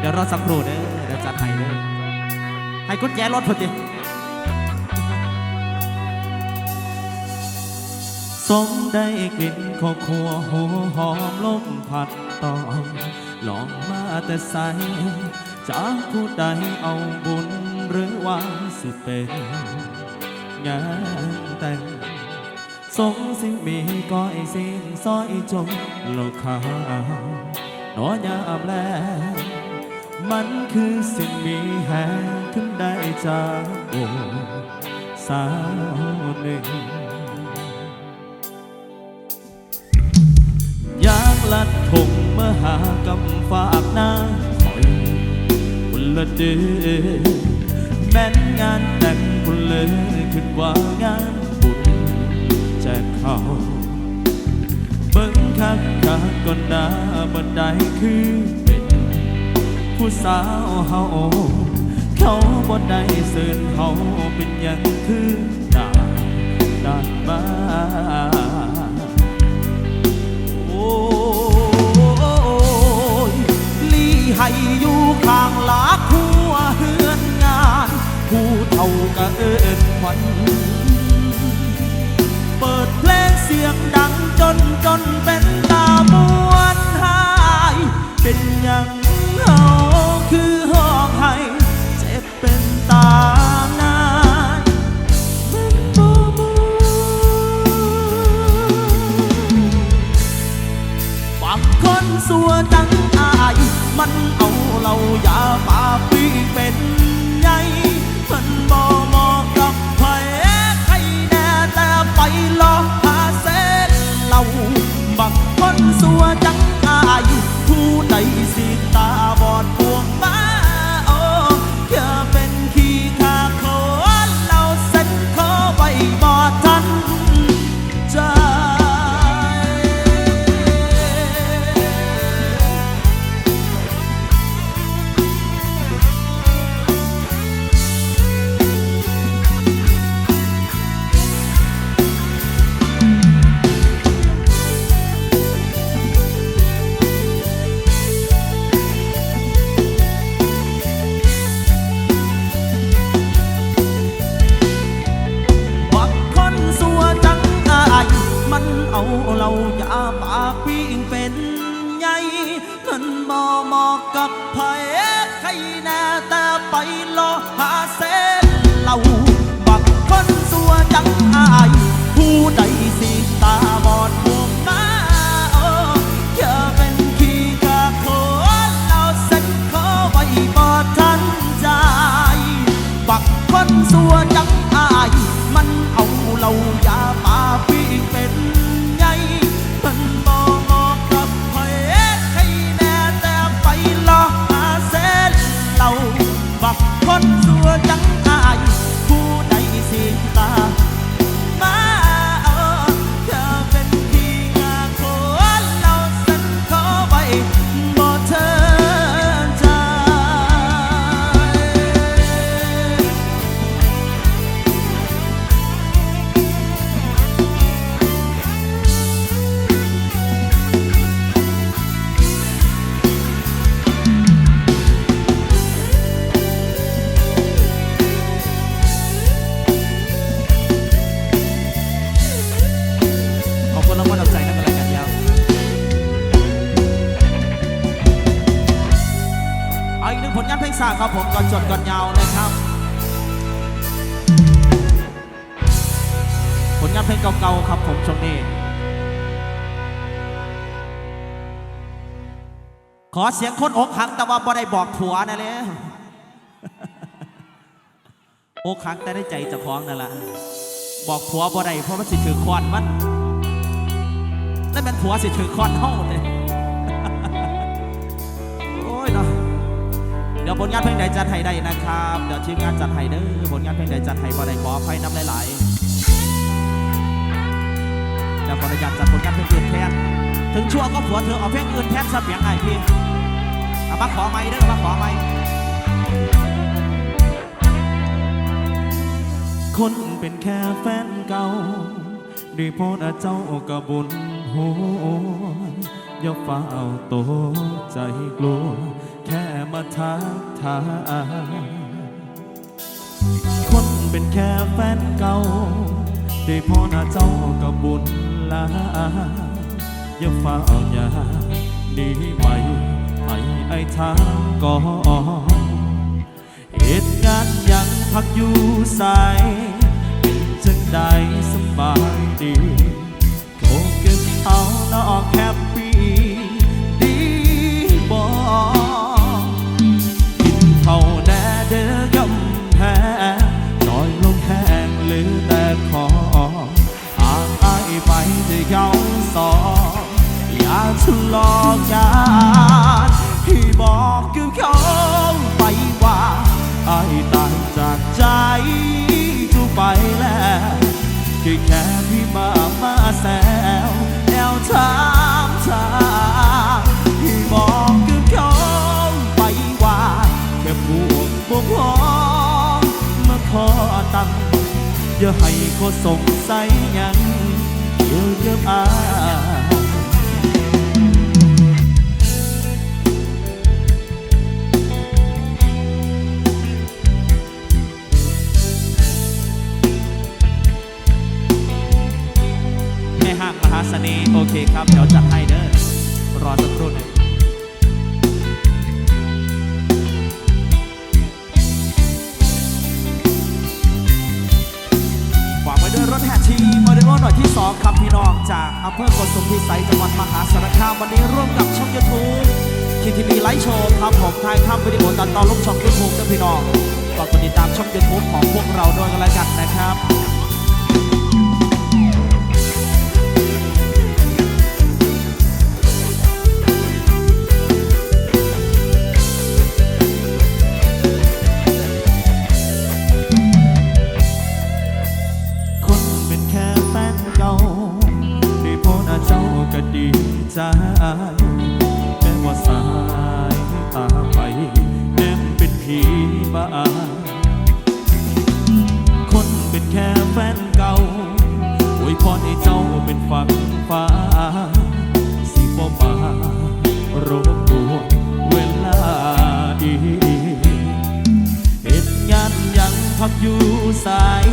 เดี๋ยวรอสักครู่เด้อเดี๋ยวจัดให้เด้อให้กุญแจรถพอดีสมได้กลิ่นข้าวคั่วหัวหอมลมผัดตองลองมาแต่ใสจากผู้ใดเอาบุญหรือว่าสิเป็นงานแต่งสงสิมีก้อยสิ้นซอยจมโลกขาวหนอยามแล มันคือสิ่งมีแห่งขึ้นได้จากโอสาวหนึ่งอยากลัดทงเมื่อหากำฝากหน้าคอยคุณละเดือแม่นงานแต่งคุณเลยขึ้นว่างานบุญแจกเขาเบิ่งคักคักก่อนหน้าบันไดคือ ผู้สาวเฮาเขาบ่ได้เสินเฮาเป็นหยังคือดาดานมาโอ้ยลีให้อยู่ข้างหลาคัวเฮือนงาน ผู้เท่าก็เอินขวัญเปิดเพลงเสียงดังจนจนเป็นตามวนหายเป็นอย่าง แน่แต่ไปรอหาเส้ากครับผมก่อนจดก่อนยาวนะครับ ผลงานเพลงเก่าๆครับผมช่วงนี้ ขอเสียงคนอกหักแต่ว่าบ่ได้บอกผัวนะเลยอกหักแต่ได้ใจเจะคล้าของนั่นแหละบอกผัวบ่ได้เพราะมันสิถือคอนมันนั่นเป็นผัวสิถือคอนเฮาเลย ดี๋ยวผลงานเพลงใดจัดให้ได้นะครับ เดี๋ยวทีมงานจัดให้เด้อผลงานเพลงใดจัดให้บ่ได้ขออภัยน้ำหลายๆเดี๋ยวขออนุญาตจัดผลงานเพลงอื่นแทนถึงชั่วก็ผัวเธอเอาเพลงอื่นแทนสับเพียงไงพี่เอามาขอไม่เด้อมาขอไม่คนเป็นแค่แฟนเก่าด้วยโพดเจ้ากะบุญหัวอย่าเฝ้าตกใจกลัว มาทักทายคนเป็นแค่แฟนเก่า ได้พ่อหน้าเจ้ากับบุญลาอย่าฝ้าวอย่าดีไหมไอ้ไอ้ทางก่อนเหตุงานยังพักอยู่ใสจึงได้สบายดีางอายไปที่เขาสองอย่าทะเลาะกันที่บอกคือเขาไปว่าไอายตายจากใจจูไปแล้วแค่แค่พี่มามาแซวแนวถามทางที่บอกคือเขาไปว่าแค่พวกพวกพ้องมาขอตังค์อย่าให้เขาสงสัยยัง เกี่ยวกับอาแม่ห้างมหาเสน่ห์โอเคครับ เดี๋ยวจัดให้เด้อรอสักครู่หนึ่ง แห่ทีมเดโอหน่อยที่ 2 ครับพี่น้องจากอำเภอโกสุมพิสัยจังหวัดมหาสารคามวันนี้ร่วมกับช่องยูทูบทีทีวีไลฟ์โชว์ครับผมถ่ายทำวิดีโอตัดต่อลงช่องยูทูบจ้าพี่น้องฝากกดติดตามช่องยูทูบของพวกเราด้วยกันแล้วกันนะครับ ใจแม้ว่าสายตาไปแนมเป็นผีบ้าคนเป็นแค่แฟนเก่าอวยพรให้เจ้าเป็นฝังฟ้า สิบ่มารบกวนเวลาอีกเหตุงานยังพักอยู่สาย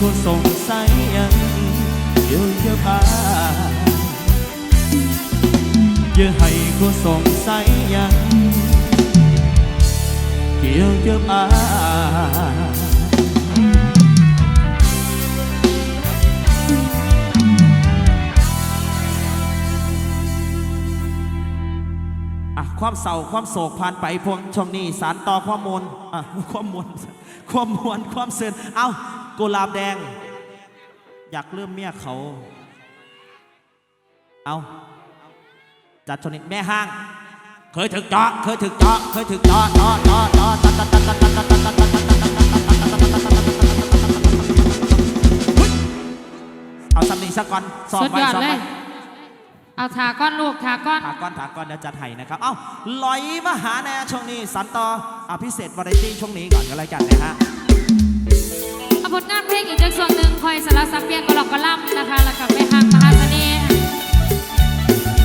าให้คนสงสัยยังเกี่ยวกับอายอย่าให้คนสงสัยยังเกี่ยวกับอายอะความเศร้าความโศกผ่านไปพวงช่วงนี้สารต่อความมวลอะความมวลความมวลความเสื่อเอา กุหลาบแดง อยากเริ่มเมียเขา เอาจัดชนิดแม่ห้าง เคยถึกเจาะเคยถึกเจาะเคยถึกเจาะเจาะเจาะเจาะตัดตัดตัดตัดตัดตัดตัดตัดตัดตัดเอาสำนีสักก่อนสอบสุดไว้ยอดสอบเลไว้ยเอาถาก้อนลูกถาก้อน ถาก้อนถาก้อนเดี๋ยวจัดให้นะครับ เอ้าลอยมาหาแน่ช่วงนี้ สันต่ออภิเศษวาไรตี้ช่วงนี้ก่อนก็แล้วกันนะฮะเอา ผลงานเพลงอีกจักส่วนหนึ่งคอยสารสับเปลี่ยนกระหลอกกระล่ำนะคะแล้วก็ไปหางมหาเสน่ห์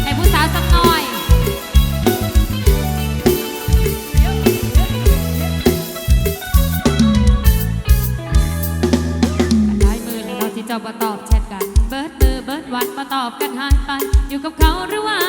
ให้ผู้สาวสักหน่อยหลายมือแล้วเราที่เจ้ามาตอบแชทกัน เบิร์ดมือเบิร์ดวันมาตอบกันหายไป อยู่กับเขาหรือว่า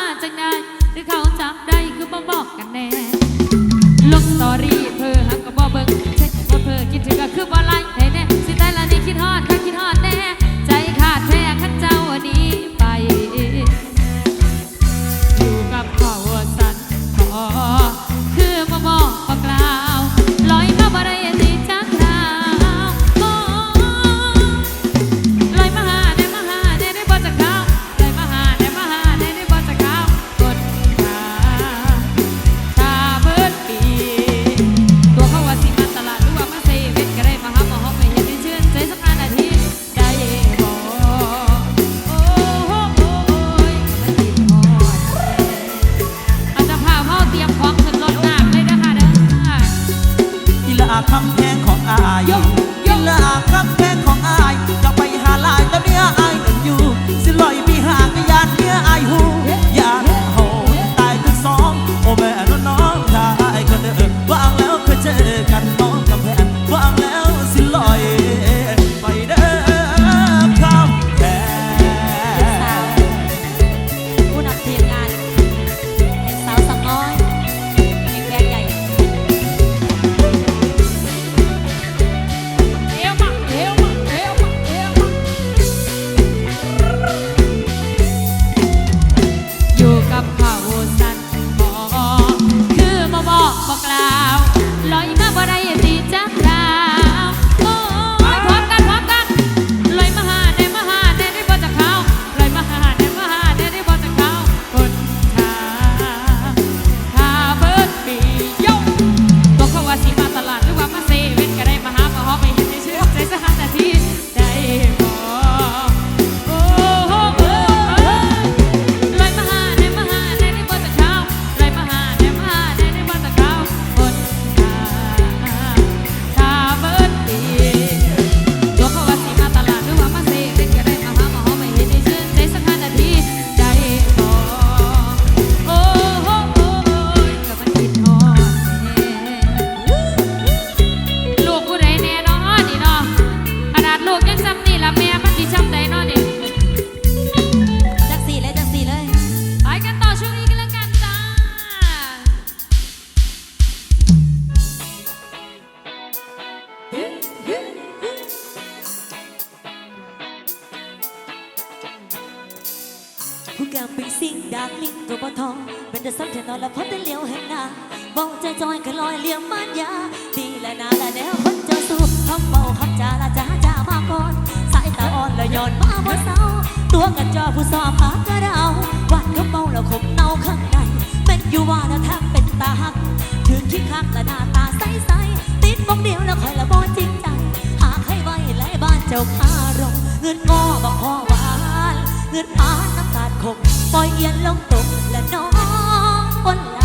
ผู้แก้มปีสิงดากลิงก็บ่ทอง เป็นแต่ซ้ำแค่นอนและพอแต่เลี้ยวเห็นหน้าเบาใจจอยก็ลอยเลี้ยงมันยาดีและนาและแนวคนเจ้าสู้คำเบาคำจาละจ้าจ้ามาก่อน สายตาอ่อนละย้อนมาบ่เศร้าตัวกันจอผู้สอบหากระเดาวันก็เมาแล้วคมเน่าข้างในแม่นอยู่ว่าแล้วแทบเป็นตาหักถือคิดคักและหน้าตาใสๆติดมองเดียวแล้วคอยละบ่จริงใจหากให้ไว้ไล่บ้านเจ้าคารมเงินงอบักคอวานเงินพาน คงปล่อยเอียนลงตกและน้องคน